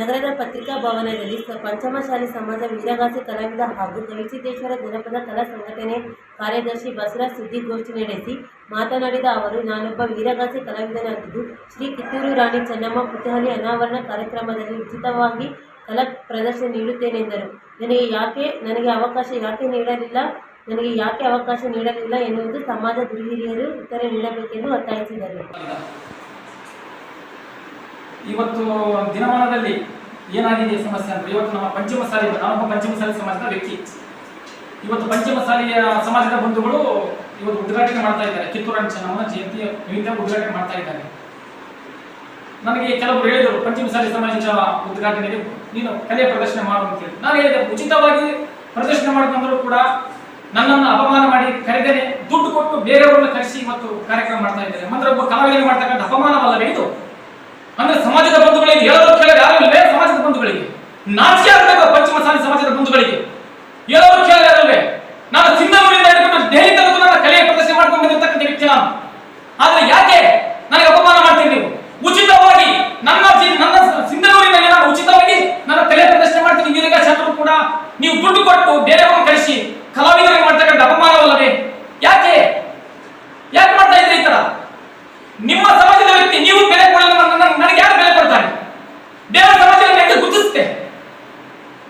ನಗರದ ಪತ್ರಿಕಾ ಭವನದಲ್ಲಿ ಪಂಚಮಶಾಲಿ ಸಮಾಜ ವೀರಗಾಸಿ ಕಲಾವಿದ ಹಾಗೂ ಗವಿಸಿದ್ದೇಶ್ವರ ಜನಪದ ಕಲಾ ಸಂಘಟನೆ ಕಾರ್ಯದರ್ಶಿ ಬಸವರಾಜ್ ಸುದ್ದಿಗೋಷ್ಠಿ ನಡೆಸಿ ಮಾತನಾಡಿದ ಅವರು, ನಾನೊಬ್ಬ ವೀರಗಾಸಿ ಕಲಾವಿದನಾಗಿದ್ದು, ಶ್ರೀ ಕಿತ್ತೂರು ರಾಣಿ ಚೆನ್ನಮ್ಮ ಪುಟ್ಟಹಳ್ಳಿ ಅನಾವರಣ ಕಾರ್ಯಕ್ರಮದಲ್ಲಿ ಉಚಿತವಾಗಿ ಕಲಾ ಪ್ರದರ್ಶನ ನೀಡುತ್ತೇನೆಂದರು ನನಗೆ ಯಾಕೆ, ನನಗೆ ಅವಕಾಶ ಯಾಕೆ ನೀಡಲಿಲ್ಲ, ನನಗೆ ಯಾಕೆ ಅವಕಾಶ ನೀಡಲಿಲ್ಲ ಎನ್ನುವುದು ಸಮಾಜ ಗುರುಹಿರಿಯರು ಉತ್ತರ ನೀಡಬೇಕೆಂದು ಒತ್ತಾಯಿಸಿದರು. ಇವತ್ತು ದಿನಮಾನದಲ್ಲಿ ಏನಾಗಿದೆ ಸಮಸ್ಯೆ ಅಂದ್ರೆ ಇವತ್ತು ನಮ್ಮ ಪಂಚಮಸಾಲಿ ನಾನೊಬ್ಬ ಪಂಚಮಸಾಲಿ ಸಮಾಜದ ವ್ಯಕ್ತಿ. ಇವತ್ತು ಪಂಚಮ ಸಾಲಿಯ ಸಮಾಜದ ಬಂಧುಗಳು ಇವತ್ತು ಉದ್ಘಾಟನೆ ಮಾಡ್ತಾ ಇದ್ದಾರೆ. ಕಿತ್ತೂರಾಣಿ ಚೆನ್ನಮ್ಮನ ಜಯಂತಿ ನಿಮಿತ್ತ ಉದ್ಘಾಟನೆ ಮಾಡ್ತಾ ಇದ್ದಾರೆ. ನನಗೆ ಕೆಲವರು ಹೇಳಿದರು ಪಂಚಮಸಾಲಿ ಸಮಾಜದ ಉದ್ಘಾಟನೆಗೆ ನೀನು ಕಲೆ ಪ್ರದರ್ಶನ ಮಾಡು ಅಂತ ಹೇಳಿ. ನಾನು ಹೇಳಿದೆ, ಉಚಿತವಾಗಿ ಪ್ರದರ್ಶನ ಮಾಡಿಕೊಂಡ್ರು ಕೂಡ ನನ್ನನ್ನು ಅಪಮಾನ ಮಾಡಿ ಕರೆದರೆ ದುಡ್ಡು ಕೊಟ್ಟು ಬೇರೆಯವರನ್ನ ಕರೆಸಿ ಇವತ್ತು ಕಾರ್ಯಕ್ರಮ ಮಾಡ್ತಾ ಇದ್ದಾರೆ. ಮಂತ್ರ ಒಬ್ಬ ಕಲಾವಿದರು ಮಾಡ್ತಕ್ಕಂಥ ಅಪಮಾನವಲ್ಲವೇ ಇದು? ಅಂದ್ರೆ ಸಮಾಜದ ಬಂಧುಗಳಿಗೆ ಹೇಳೋರು ಕೇಳೋರು ಯಾರು ಸಮಾಜದ ಬಂಧುಗಳಿಗೆ. ನಾಚಿಕೆ ಪಶ್ಚಿಮ ಪಂಚಮಸಾಲಿ ಸಮಾಜದ ಬಂಧುಗಳಿಗೆ. ಹೇಳೋರು ಕೇಳೋರು ಯಾರಲ್ವೇ ನಾನು ಸಿಂಧೂರಿನಿಂದ ಹಿಡಿದು ದೆಹಲಿ ತನಕ ನನ್ನ ಕಲೆಯ ಪ್ರದರ್ಶನ ಮಾಡ್ಕೊಂಡಿರ್ತಕ್ಕಂಥ ವ್ಯಕ್ತಿ ನಾನು. ಆದ್ರೆ ಯಾಕೆ? ನನಗೆ ಅಪಮಾನ ಮಾಡ್ತೀರಿ ನೀವು. ಉಚಿತವಾಗಿ ನನ್ನ ನನ್ನ ಸಿಂಧನೂರಿನಲ್ಲಿ ನಾನು ಉಚಿತವಾಗಿ ನನ್ನ ಕಲೆ ಪ್ರದರ್ಶನ ಮಾಡ್ತೀನಿ. ವೀರಗ ಶಾಸ್ತ್ರ ಕೂಡ ನೀವು ದುಡ್ಡು ಕೊಟ್ಟು ಬೇರೆಯವರನ್ನು ಕಳಿಸಿ ಕಲಾವಿದರಿಗೆ ಮಾಡ್ತಕ್ಕಂಥ ಅಪಮಾನವಲ್ಲವೇ? ಯಾಕೆ? ಯಾಕೆ ಮಾಡ್ತಾ ಇದ್ರಿ ಈ ತರ? ನಿಮ್ಮ ಸಮಾಜದ ವ್ಯಕ್ತಿ ನೀವು ಬೆಲೆ ಕೊಡಲು ನನ್ನ- ನನ್ನ- ನನಗೆ ಯಾರು ಬೆಲೆ ಕೊಡ್ತಾರೆ ಬೇರೆ ಸಮಾಜ ಹೆಂಗೆ ಗುರುತಿಸುತ್ತೆ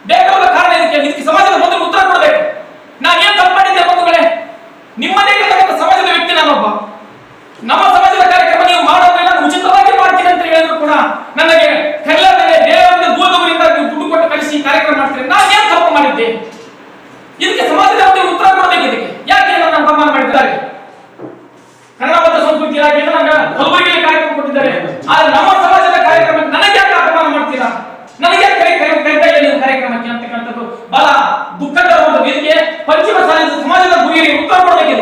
ಬೇಕಾದ ಕಾರಣ ಇದಕ್ಕೆ ಇದಕ್ಕೆ ಸಮಾಜದ ಮೊದಲು ಉತ್ತರ ಕೊಡಬೇಕು ನಾನು ಏನ್ ತಪ್ಪು ಮಾಡಿದ್ದೆ ಬಂಧುಗಳೇ ನಿಮ್ಮದೇ ಇರತಕ್ಕಂಥ ಸಮಾಜದ ವ್ಯಕ್ತಿ ನಾನೊಬ್ಬ ನಮ್ಮ ಸಮಾಜದ ಕಾರ್ಯಕ್ರಮ ನೀವು ಮಾಡೋದ್ರೆ ನಾನು ಉಚಿತವಾಗಿ ಮಾಡ್ತೀನಿ ಅಂತ ಹೇಳಿದ್ರು ಕೂಡ ನನಗೆ ಕರೆಯಲಾದರೆ ಬೇರೆ ದೂರದವರಿಂದ ನೀವು ದುಡ್ಡು ಕೊಟ್ಟು ಕಳಿಸಿ ಕಾರ್ಯಕ್ರಮ ಮಾಡ್ತೀರಿ ನಾನು ಏನ್ ತಪ್ಪು ಮಾಡಿದ್ದೆ? ಇದಕ್ಕೆ ಸಮಾಜದ ಉತ್ತರ ಕೊಡಬೇಕು ಇದಕ್ಕೆ. ಯಾಕೆ ನನ್ನ ಅಪಮಾನ ಮಾಡಿದ್ದಾರೆ? ಕನ್ನಡ ಮತ್ತು ಸಂಸ್ಕೃತಿ ಇಲಾಖೆಯಿಂದ ನನಗೆ ಕಲಬುರಗಿಯಲ್ಲಿ ಕಾರ್ಯಕ್ರಮ ಕೊಟ್ಟಿದ್ದಾರೆ. ಆದ್ರೆ ನಮ್ಮ ಸಮಾಜದ ಕಾರ್ಯಕ್ರಮ ನನಗೆ ಯಾಕೆ ಅಪಮಾನ ಮಾಡ್ತೀರಾ? ನನಗೆ ಯಾಕೆ ಕರೆ ಕರೆ ಕರಿತಾ ಇಲ್ಲ ನೀವು ಕಾರ್ಯಕ್ರಮಕ್ಕೆ ಅಂತಕ್ಕಂಥದ್ದು ಬಹಳ ದುಃಖದ ಒಂದು ವೇದಿಕೆ ಪಂಚಮ ಸಮಾಜದ ಗುರಿಯರಿಗೆ ಉತ್ತರ ಕೊಡಬೇಕು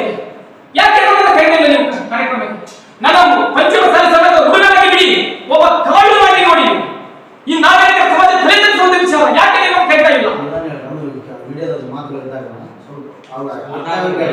好嘞，我待会。